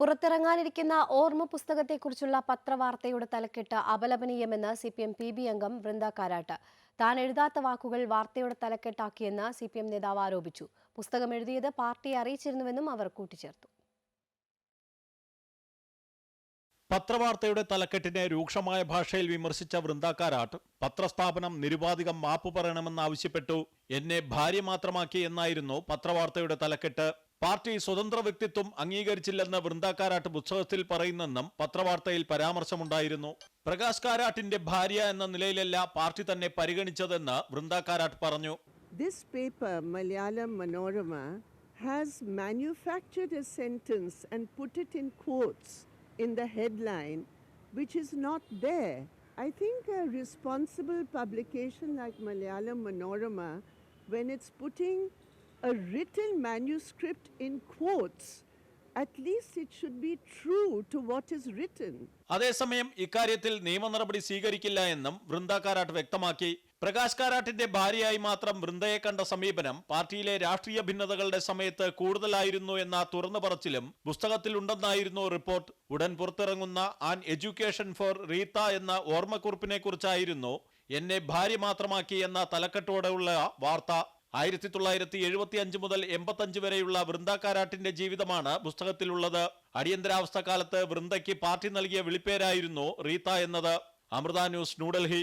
പുറത്തിറങ്ങാനിരിക്കുന്ന ഓർമ്മ പുസ്തകത്തെക്കുറിച്ചുള്ള പത്രവാർത്തയുടെ തലക്കെട്ട് അപലപനീയമെന്ന് C P M P B അംഗം വൃന്ദ കാരാട്ട്. താൻ എഴുതാത്ത വാക്കുകൾ വാർത്തയുടെ തലക്കെട്ടാക്കിയെന്ന് സി പി എം നേതാവ് ആരോപിച്ചു. പുസ്തകം എഴുതിയത് പാർട്ടിയെ അറിയിച്ചിരുന്നുവെന്നും അവർ കൂട്ടിച്ചേർത്തു. പത്രവാർത്തയുടെ തലക്കെട്ടിനെ രൂക്ഷമായ ഭാഷയിൽ വിമർശിച്ച വൃന്ദാക്കാരാട്ട് പത്രസ്ഥാപനം നിരുപാധികം മാപ്പ് പറയണമെന്നാവശ്യപ്പെട്ടു എന്നെ ഭാര്യ മാത്രമാക്കി എന്നായിരുന്നു പത്രവാർത്തയുടെ തലക്കെട്ട്. പാർട്ടി സ്വതന്ത്ര വ്യക്തിത്വം അംഗീകരിച്ചില്ലെന്ന് വൃന്ദാക്കാരാട്ട് പുസ്തകത്തിൽ പറയുന്നെന്നും പത്രവാർത്തയിൽ പരാമർശമുണ്ടായിരുന്നു പ്രകാശ് കാരാട്ടിന്റെ ഭാര്യ എന്ന നിലയിലല്ല പാർട്ടി തന്നെ പരിഗണിച്ചതെന്ന് വൃന്ദാക്കാരാട്ട് പറഞ്ഞു This paper, Malayalam Manorama, has manufactured a sentence and put it in quotes in the headline, which is not there. I think a responsible publication like Malayalam Manorama, when it's putting a written manuscript in quotes, at least it should be true to what is written. അതേസമയം ഇക്കാര്യത്തിൽ നിയമ നടപടി സ്വീകരിക്കില്ല എന്നും വൃന്ദാക്കാരാട്ട് വ്യക്തമാക്കി. പ്രകാശ് കാരാട്ടിന്റെ ഭാര്യയായി മാത്രം വൃന്ദയെ കണ്ട സമീപനം പാർട്ടിയിലെ രാഷ്ട്രീയ ഭിന്നതകളുടെ സമയത്ത് കൂടുതലായിരുന്നു എന്ന തുറന്നു പറച്ചിലും പുസ്തകത്തിലുണ്ടെന്നായിരുന്നു റിപ്പോർട്ട്. ഉടൻ പുറത്തിറങ്ങുന്ന ആൻ എഡ്യൂക്കേഷൻ ഫോർ റീത്ത എന്ന ഓർമ്മക്കുറിപ്പിനെ കുറിച്ചായിരുന്നു എന്നെ ഭാര്യ മാത്രമാക്കി എന്ന തലക്കെട്ടോടെയുള്ള വാർത്ത. ആയിരത്തി തൊള്ളായിരത്തി എഴുപത്തി അഞ്ച് മുതൽ എൺപത്തഞ്ച് വരെയുള്ള വൃന്ദാക്കാരാട്ടിന്റെ ജീവിതമാണ് പുസ്തകത്തിലുള്ളത്. അടിയന്തരാവസ്ഥ കാലത്ത് വൃന്ദയ്ക്ക് പാർട്ടി നൽകിയ വിളിപ്പേരായിരുന്നു റീത്ത എന്നത്. അമൃത ന്യൂസ് ന്യൂഡൽഹി.